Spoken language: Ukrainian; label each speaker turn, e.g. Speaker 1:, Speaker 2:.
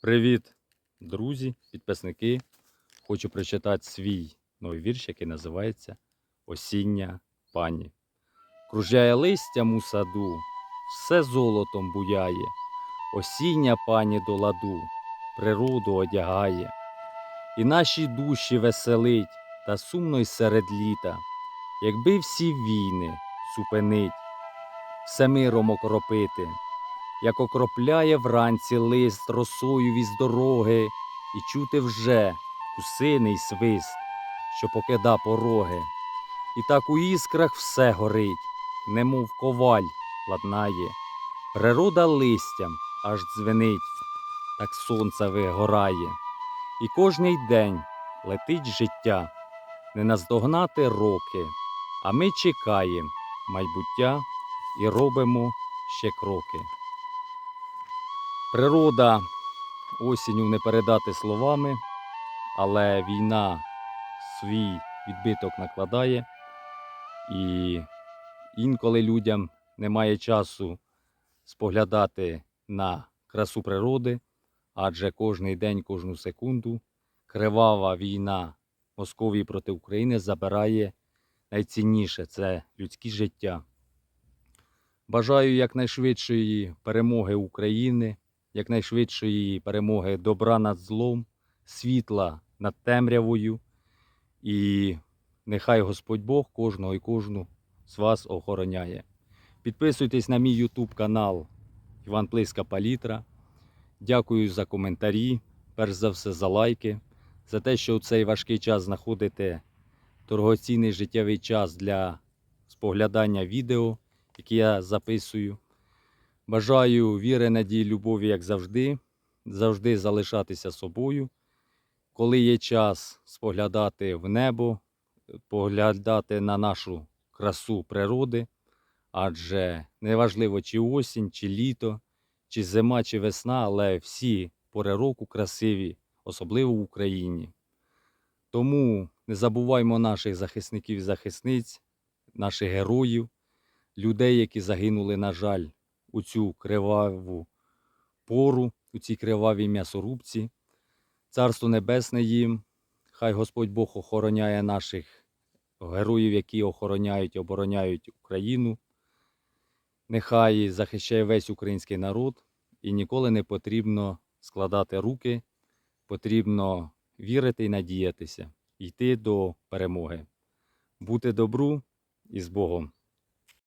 Speaker 1: Привіт, друзі, підписники. Хочу прочитати свій новий вірш, який називається Осіння пані. Кружляє листям у саду, все золотом буяє, осіння пані до ладу, природу одягає, і наші душі веселить та сумно й серед літа, якби всі війни зупинить, все миром окропити як окропляє вранці лист росою віз дороги, і чути вже гусиний свист, що покида пороги. І так у іскрах все горить, немов коваль ладнає. Природа листям аж дзвенить, так сонце вигорає. І кожний день летить життя, не наздогнати роки, а ми чекаємо майбуття і робимо ще кроки. Природа осінню не передати словами, але війна свій відбиток накладає, і інколи людям немає часу споглядати на красу природи, адже кожний день, кожну секунду кривава війна Московії проти України забирає найцінніше це людське життя. Бажаю якнайшвидшої перемоги України якнайшвидшої перемоги добра над злом, світла над темрявою. І нехай Господь Бог кожного і кожну з вас охороняє. Підписуйтесь на мій YouTube канал Іван Плиска Палітра. Дякую за коментарі, перш за все за лайки, за те, що у цей важкий час знаходите дорогоцінний життєвий час для споглядання відео, які я записую. Бажаю віри, надії, любові, як завжди, завжди залишатися собою. Коли є час споглядати в небо, поглядати на нашу красу природи, адже неважливо, чи осінь, чи літо, чи зима, чи весна, але всі пори року красиві, особливо в Україні. Тому не забуваймо наших захисників і захисниць, наших героїв, людей, які загинули, на жаль, у цю криваву пору, у цій кривавій м'ясорубці. Царство Небесне їм, хай Господь Бог охороняє наших героїв, які охороняють і обороняють Україну. Нехай захищає весь український народ і ніколи не потрібно складати руки, потрібно вірити і надіятися, йти до перемоги. Бути добру і з Богом.